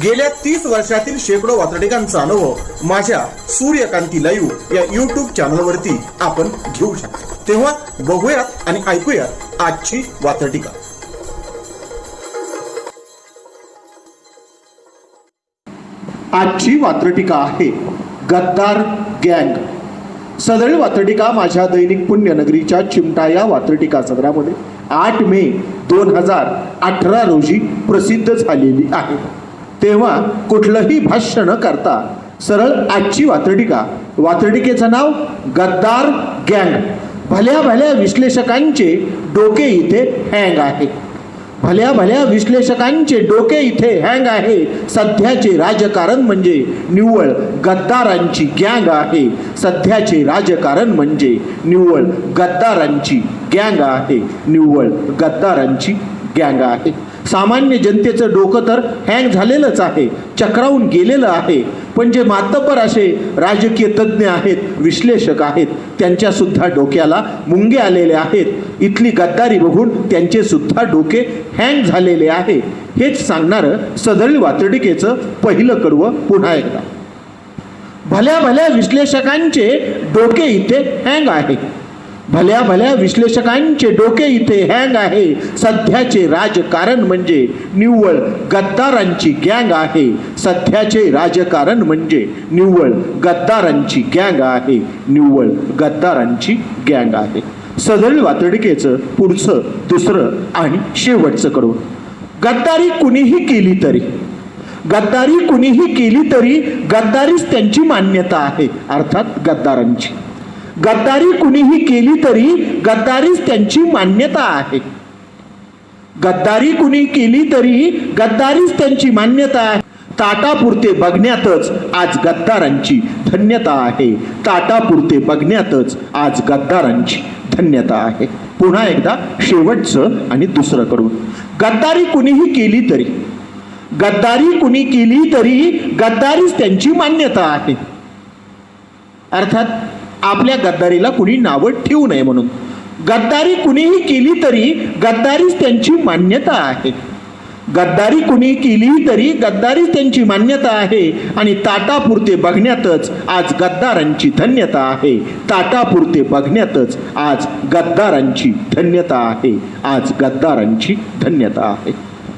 गेल्या तीस वर्षातील शेकडो वातडिकांचा अनुभव माझ्या सूर्यकांती लाईव्ह या युट्यूब चॅनलवरती आपण घेऊ शकतो. तेव्हा बघूयात आणि ऐकूयात आजची वातडिका आजची वात्रटिका आहे गद्दार गँग. सदळ वात्रटिका माझ्या दैनिक पुण्यनगरीच्या चिमटा या वात्रटिका सदरामध्ये आठ मे दोन हजार अठरा रोजी प्रसिद्ध झालेली आहे. तेव्हा कुठलंही भाष्य न करता सरळ आजची वात्रटिका. वात्रटिकेचं नाव गद्दार गँग. भल्या भल्या विश्लेषकांचे डोके इथे हँग आहे. भल्या भल्या विश्लेषकांचे डोके इथे हँग आहे. सध्याचे राजकारण म्हणजे निव्वळ गद्दारांची गँग आहे. सध्याचे राजकारण म्हणजे निव्वळ गद्दारांची गँग आहे. निव्वळ गद्दारांची गँग आहे. सामान्य जनतेचं डोकं तर हँग झालेलंच आहे चक्रावून गेलेलं आहे. पण जे मातब्बर असे राजकीय तज्ज्ञ आहेत विश्लेषक आहेत त्यांच्यासुद्धा डोक्याला मुंगे आलेले आहेत. इथली गद्दारी बघून त्यांचेसुद्धा डोके हँग झालेले आहे. हेच सांगणारं सदळी वातडिकेचं पहिलं कडवं पुन्हा एकदा. भल्या भल्या विश्लेषकांचे डोके इथे हँग आहे. भल्या भल्या विश्लेषकांचे डोके इथे हँग आहे. सध्याचे राजकारण म्हणजे निव्वळ गद्दारांची गँग आहे. सध्याचे राजकारण म्हणजे निव्वळ गद्दारांची गँग आहे. निव्वळ गद्दारांची गँग आहे. सदळ वातडकेचं पुढचं दुसरं आणि शेवटचं कडून गद्दारी कुणीही केली तरी. गद्दारी कुणीही केली तरी गद्दारीच त्यांची मान्यता आहे. अर्थात गद्दारांची. गद्दारी कुणीही केली तरी गद्दारीच त्यांची मान्यता आहे. गद्दारी कुणी केली तरी गद्दारीच त्यांची मान्यता आहे. ताटापुरते बघण्यातच आज गद्दारांची धन्यता आहे. ताटापुरते बघण्यातच आज गद्दारांची धन्यता आहे. पुन्हा एकदा शेवटचं आणि दुसरं करून गद्दारी कुणीही केली तरी गद्दारी कुणी केली तरी गद्दारीच त्यांची मान्यता आहे. अर्थात आपल्या गद्दारीला कुणी नावं ठेवू नये म्हणून. गद्दारी कुणीही केली तरी गद्दारीच त्यांची मान्यता आहे. गद्दारी कुणी केली तरी गद्दारीच त्यांची मान्यता आहे आणि ताटापुरते बघण्यातच आज गद्दारांची धन्यता आहे. ताटापुरते बघण्यातच आज गद्दारांची धन्यता आहे. आज गद्दारांची धन्यता आहे.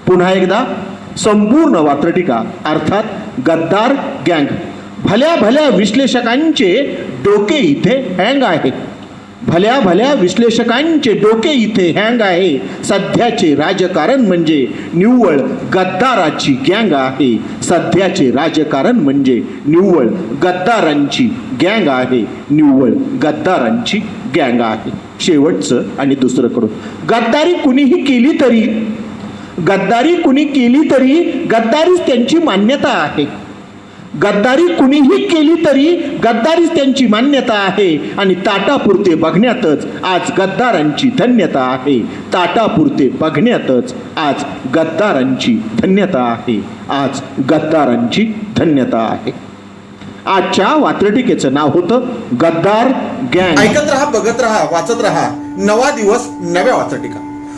पुन्हा एकदा संपूर्ण वात्रटिका अर्थात गद्दार गँग. भल्या भल्या विश्लेषकांचे डोके इथे हँग आहे. भल्या भल्या विश्लेषकांचे डोके इथे हँग आहे. सध्याचे राजकारण म्हणजे निव्वळ गद्दाराची गँग आहे. सध्याचे राजकारण म्हणजे निव्वळ गद्दारांची गँग आहे. निव्वळ गद्दारांची गँग आहे. शेवटचं आणि दुसरं करून गद्दारी कुणीही केली तरी गद्दारी कुणी केली तरी गद्दारीच त्यांची मान्यता आहे. गद्दारी कुणीही केली तरी गद्दारीच त्यांची मान्यता आहे. आणि ताटापुरते बघण्यातच आज गद्दारांची धन्यता आहे. ताटापुरते बघण्यातच आज गद्दारांची धन्यता आहे. आज गद्दारांची धन्यता आहे. आजच्या वात्रटिकेचं नाव होतं गद्दार गँग. ऐकत राहा बघत राहा वाचत राहा. नवा दिवस नव्या वात्रटिका.